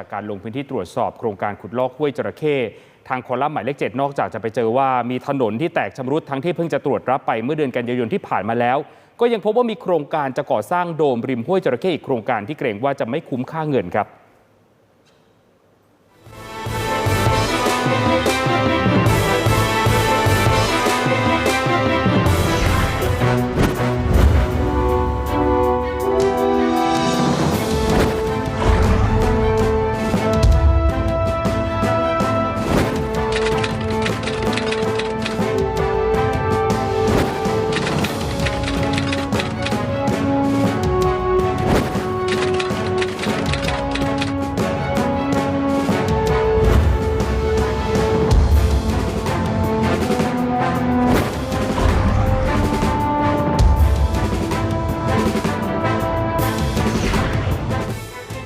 จากการลงพื้นที่ตรวจสอบโครงการขุดลอกห้วยจระเข้ทางคอลัมน์หมายเลขเจ็ดนอกจากจะไปเจอว่ามีถนนที่แตกชำรุดทั้งที่เพิ่งจะตรวจรับไปเมื่อเดือนกันยายนที่ผ่านมาแล้ว ก็ยังพบว่ามีโครงการจะก่อสร้างโดมริมห้วยจระเข้อีกโครงการที่เกรงว่าจะไม่คุ้มค่าเงินครับ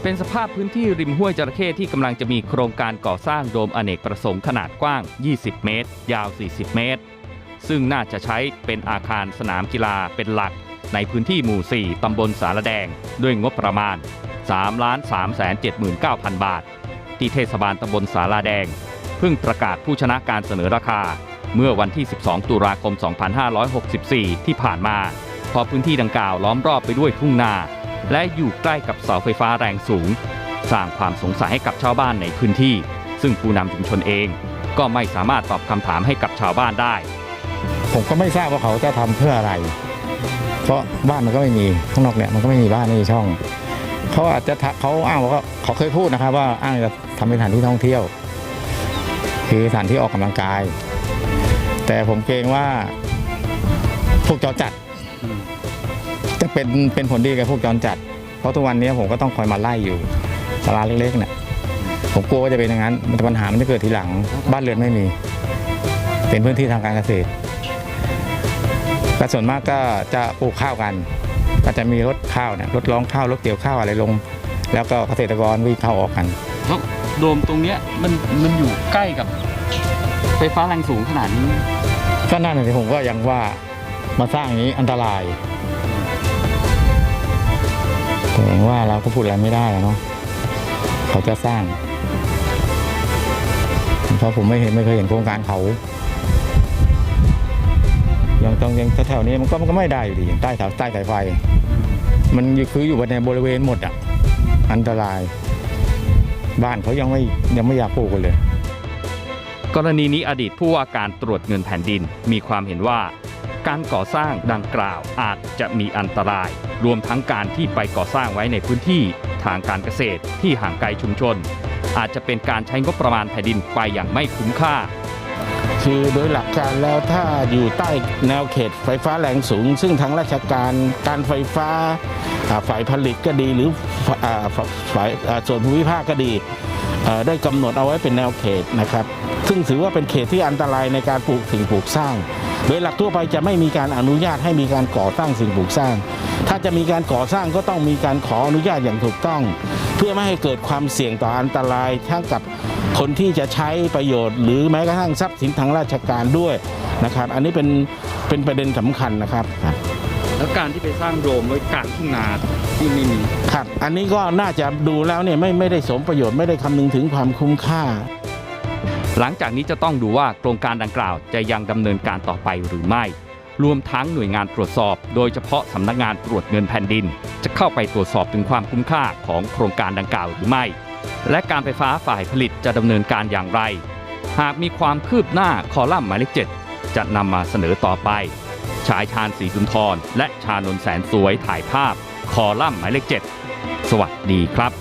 เป็นสภาพพื้นที่ริมห้วยจระเข้ที่กำลังจะมีโครงการก่อสร้างโดมอเนกประสงค์ขนาดกว้าง 20 เมตร ยาว 40 เมตร ซึ่งน่าจะใช้เป็นอาคารสนามกีฬาเป็นหลัก ในพื้นที่หมู่ 4 ตำบลสารแดง ด้วยงบประมาณ 3 3 7 9 0 0 0 บาท ที่เทศบาลตำบลสาราแดง เพิ่งประกาศผู้ชนะการเสนอราคา เมื่อวันที่ 12 ตุลาคม 2564 ที่ผ่านมาเพราะพื้นที่ดังกล่าวล้อมรอบไปด้วยทุ่งนา และอยู่ใกล้กับเสาไฟฟ้าแรงสูง สร้างความสงสัยให้กับชาวบ้านในพื้นที่ ซึ่งผู้นำชุมชนเองก็ไม่สามารถตอบคำถามให้กับชาวบ้านได้ ผมก็ไม่ทราบว่าเขาจะทำเพื่ออะไร เพราะบ้านมันก็ไม่มีข้างนอกเนี่ยมันก็ไม่มีบ้านไม่มีช่อง เขาอาจจะทะเขาอ้างว่าเขาเคยพูดนะครับ ว่าอ้างจะทำเป็นสถานที่ท่องเที่ยว คือสถานที่ออกกำลังกาย แต่ผมเกรงว่าพวกจอจัด เป็นเป็นผลดีกับพวกจรจัด เพราะทุกวันนี้ผมก็ต้องคอยมาไล่อยู่ตลาดเล็กๆเนี่ยผมกลัวว่าจะเป็นอย่างนั้นปัญหามันจะเกิดทีหลัง บ้านเรือนไม่มี เป็นพื้นที่ทางการเกษตรก็ส่วนมากก็จะปลูกข้าวกัน ก็จะมีรถข้าวเนี่ยรถร้องข้าวรถเกี่ยวข้าวอะไรลง แล้วก็เกษตรกรวิ่งเข้าออกกันแล้วโดมตรงเนี้ยมันมันอยู่ใกล้กับไฟฟ้าแรงสูงขนาดนี้ ก็นั่นเลยผมก็ยังว่ามาสร้างอย่างนี้อันตราย แต่อย่างว่าเราก็พูดอะไรไม่ได้เนาะเขาจะสร้าง เพราะผมไม่เห็นไม่เคยเห็นโครงการเขายังต้องยังแถวๆนี้มันก็มันก็ไม่ได้อยู่ดีใต้เสาใต้สายไฟ มันคืออยู่ในบริเวณหมดอะอันตราย บ้านเขายังไม่ยังไม่อยากปลูกกันเลย กรณีนี้อดีตผู้ว่าการตรวจเงินแผ่นดินมีความเห็นว่า การก่อสร้างดังกล่าวอาจจะมีอันตราย รวมทั้งการที่ไปก่อสร้างไว้ในพื้นที่ทางการเกษตรที่ห่างไกลชุมชน อาจจะเป็นการใช้งบประมาณแผ่นดินไปอย่างไม่คุ้มค่า คือโดยหลักการแล้วถ้าอยู่ใต้แนวเขตไฟฟ้าแรงสูง ซึ่งทางราชการการไฟฟ้าฝ่ายผลิตก็ดีหรือฝ่ายส่วนภูมิภาคก็ดีได้กำหนดเอาไว้เป็นแนวเขตนะครับ ซึ่งถือว่าเป็นเขตที่อันตรายในการปลูกสิ่งปลูกสร้าง โดยหลักทั่วไปจะไม่มีการอนุญาตให้มีการก่อสร้างสิ่งปลูกสร้าง ถ้าจะมีการก่อสร้างก็ต้องมีการขออนุญาตอย่างถูกต้อง เพื่อไม่ให้เกิดความเสี่ยงต่ออันตรายทั้งกับคนที่จะใช้ประโยชน์ หรือแม้กระทั่งทรัพย์สินทางราชการด้วยนะครับ อันนี้เป็นเป็นประเด็นสำคัญนะครับแล้วการที่ไปสร้างโดมไว้กลางทุ่งนาที่ไม่มีครับ อันนี้ก็น่าจะดูแล้วเนี่ยไม่ไม่ได้สมประโยชน์ไม่ได้คำนึงถึงความคุ้มค่า หลังจากนี้จะต้องดูว่าโครงการดังกล่าวจะยังดำเนินการต่อไปหรือไม่ รวมทั้งหน่วยงานตรวจสอบ โดยเฉพาะสำนักงานตรวจเงินแผ่นดิน จะเข้าไปตรวจสอบถึงความคุ้มค่าของโครงการดังกล่าวหรือไม่ และการไฟฟ้าฝ่ายผลิตจะดำเนินการอย่างไร หากมีความคืบหน้าคอลัมน์หมายเลขเจจะนำมาเสนอต่อไป ชายชาญศรีสุนทรและชานนแสนสวยถ่ายภาพ คอลัมน์หมายเลขเ7สวัสดีครับ